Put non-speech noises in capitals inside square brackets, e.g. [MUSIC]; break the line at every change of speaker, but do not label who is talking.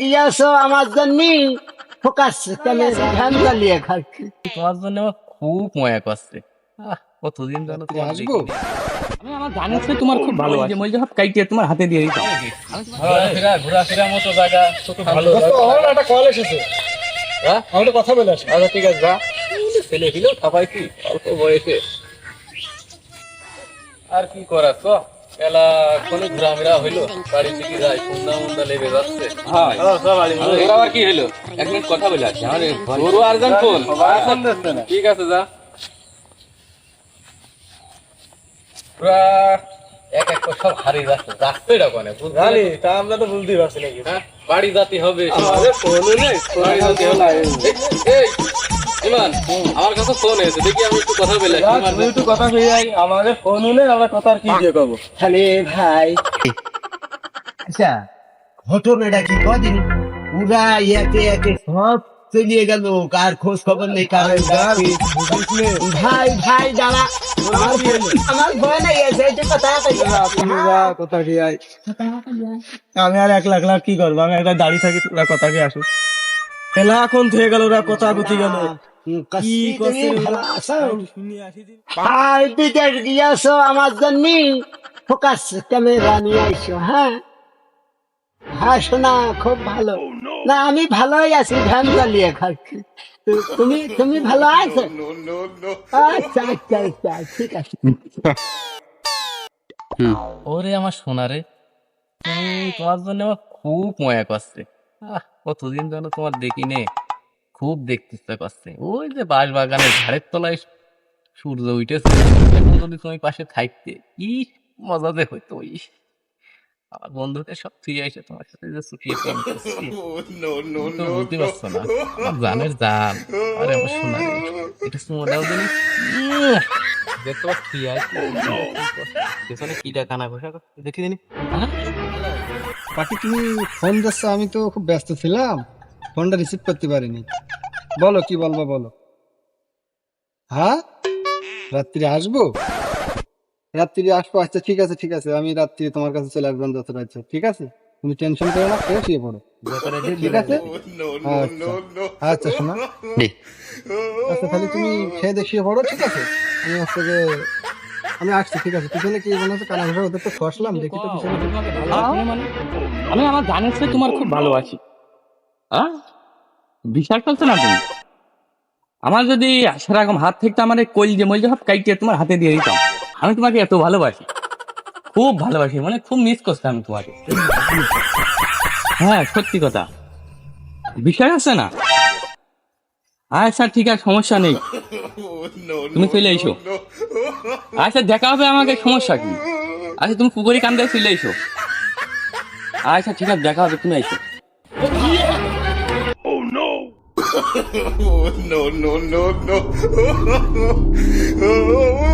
গিয়েছো আমার জন্য? ফোকাস কেন ধ্যান চালিয়ে খাচ্ছি
তোমার জন্য আমার খুব ময়া করছে। কতদিন যেন তোমার
আসব?
আমি আমার জানিস তোমার খুব ভালো আছে মই সব কাইটিয়ে তোমার হাতে দিয়ে দিতাম। ঘোরাফেরা ঘোরাফেরা মতো জায়গা কত ভালো
আমার একটা কল এসেছে।
হ্যাঁ?
আমি কথা বলে আসি।
আচ্ছা ঠিক আছে যা। ছেলে কি অল্প বয়সে। আর কি করার তো এলা কোনে ঘোরাফেরা হইল? বাড়ি থেকে যাই সন্ধ্যা মন্দা লেগে যাচ্ছে হ্যাঁ ওর আবার কি হইল? এক মিনিট কথা বলে আসি। আমার গরু আর্জন ফোন ঠিক আছে যা। পুরা এক এক সব হারিয়ে যাচ্ছে। যাচ্ছে এটা কোনে?
জানি তা আমরা তো বুঝতেই পারছি নাকি?
হ্যাঁ বাড়ি জাতি হবে।
নেই
বাড়ি এই, আমার কাছে ফোন এসেছে দেখি আমি একটু কথা বলে
তুমি একটু কথা কই যাই আমাদের ফোনও নেই আমরা কথা আর কি দিয়ে কব
তাহলে ভাই। আচ্ছা ঘটনাটা কি কদিন? পুরা একে একে সব চলিয়ে গেল কার খোঁজ খবর নেই। কার ভাই ভাই দাঁড়া। আমার আমার ভয় নাই কথা কই
তুমি যা কথা কি যাই আমি আর এক লাখ লাখ কি করব? আমি একটা দাঁড়িয়ে থাকি তোরা কথা কি আসো। এলা এখন থেকে গেল ওরা কথা গুতি গেল।
বিদেশ গিয়েছো আমার জন্য। ফোকাস ক্যামেরা নিয়ে আইসো হ্যাঁ? হ্যাঁ শোনা খুব ভালো। না আমি ভালোই আছি ধ্যান চালিয়ে খাচ্ছি তুমি তুমি ভালো আছো? আচ্ছা আচ্ছা আচ্ছা ঠিক আছে।
ওরে আমার সোনারে তুমি তোমার জন্য আমার খুব ময়া করছে। আহ, কতদিন যেন তোমার দেখি নে খুব দেখতে ইচ্ছা করছে। ওই যে বাঁশ বাগানের ঝাড়ের তলায় সূর্য উঠেছে এখন যদি তুমি পাশে থাকতে কি মজা যে হইতো ওই আমার বন্ধুদের সব ফিরে এসে তোমার সাথে যে চুটিয়ে প্রেম করছি। [LAUGHS] বুঝতে পারছ না আমার জানের জান। আরে আমার সোনারে এটা চুমো দাও দিনি যে তোমার ফিরে আসছে পেছনে কি ডাকানা ঘোষা করছে দেখি দিনি। হ্যাঁ?
বাকি তুমি ফোন দিচ্ছ আমি তো খুব ব্যস্ত ছিলাম। ফোনটা রিসিভ করতে পারিনি। বলো কি বলব বলো। হ্যাঁ? রাত্রি আসব? রাত্রি আসব আচ্ছা ঠিক আছে ঠিক আছে। আমি রাত্রি তোমার কাছে চলে আসব যত রাত ঠিক আছে? তুমি টেনশন করো না খেয়ে শুয়ে পড়ো। ঠিক আছে? আচ্ছা। আচ্ছা শোনা। আচ্ছা তাহলে তুমি খেয়ে দিয়ে শুয়ে পড়ো ঠিক আছে? আমি হচ্ছে যে আমি আসছি ঠিক আছে। পিছনে কি মনে হচ্ছে কানা ঘোষা ওদের তো ফসলাম দেখি তো পিছনে।
মানে? আমি আমার জানের তোমার খুব ভালো আছি। হ্যাঁ? বিশ্বাস করছ না তুমি? আমার যদি সেরকম হাত থেকে আমার এই কল যে মলজে সব কাইটিয়ে তোমার হাতে দিয়ে দিতাম। আমি তোমাকে এত ভালোবাসি। খুব ভালোবাসি মানে খুব মিস করছি আমি তোমাকে। হ্যাঁ সত্যি কথা। বিশ্বাস আছে না? আচ্ছা ঠিক আছে, সমস্যা নেই। তুমি চলে এসো। আচ্ছা দেখা হবে আমাকে, সমস্যা কি? আচ্ছা তুমি পুকুরি কান্দায় চলে এসো। আচ্ছা ঠিক আছে, দেখা হবে, তুমি এসো। [LAUGHS]
no, no, no, no. [LAUGHS]